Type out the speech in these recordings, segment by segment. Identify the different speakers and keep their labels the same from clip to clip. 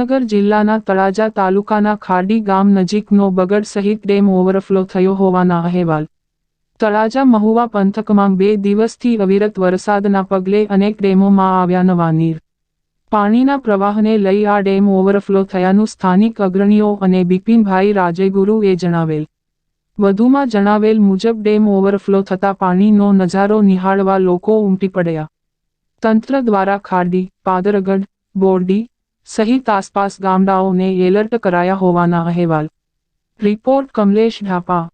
Speaker 1: જામનગર જિલ્લાના તળાજા તાલુકાના ખાડી ગામ નજીકનો બગડ સહિત ડેમ ઓવરફ્લો થયો હોવાના અહેવાલ. તળાજા મહુવા પંથકમાં બે દિવસથી અવિરત વરસાદના પગલે અનેક ડેમોમાં આવ્યા નવા નીર. પાણીના પ્રવાહને લઈ આ ડેમ ઓવરફ્લો થયાનું સ્થાનિક અગ્રણીઓ અને બિપિનભાઈ રાજેગુરુએ જણાવેલ. વધુમાં જણાવેલ મુજબ ડેમ ઓવરફ્લો થતા પાણીનો નજારો નિહાળવા લોકો ઉમટી પડ્યા. તંત્ર દ્વારા ખાડી પાદરગઢ, બોરડી સહિત આસપાસ ગામડાઓને એલર્ટ કરાયા હોવાના અહેવાલ. રિપોર્ટ કમલેશ ઢાપા.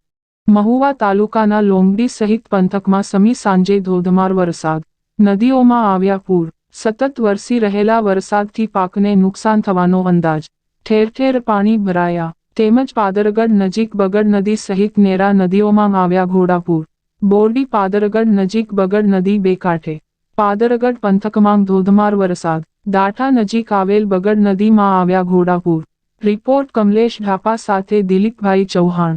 Speaker 1: મહુવા તાલુકાના લોંગડી સહિત પંથકમાં સમી સાંજે ધોધમાર વરસાદ. નદીઓમાં આવ્યા પૂર. સતત વરસી રહેલા વરસાદથી પાકને નુકસાન થવાનો અંદાજ. ઠેર ઠેર પાણી ભરાયા. તેમજ પાદરગઢ નજીક બગડ નદી સહિત નેરા નદીઓમાં આવ્યા ઘોડાપૂર બોરડી પાદરગઢ નજીક બગડ નદી બે કાંઠે. પાદરગઢ પંથકમાં ધોધમાર વરસાદ. દાઠા નજીક આવેલ બગડ નદીમાં આવ્યા ઘોડાપુર. રિપોર્ટ કમલેશ ઢાપા સાથે દિલીપભાઈ ચૌહાણ.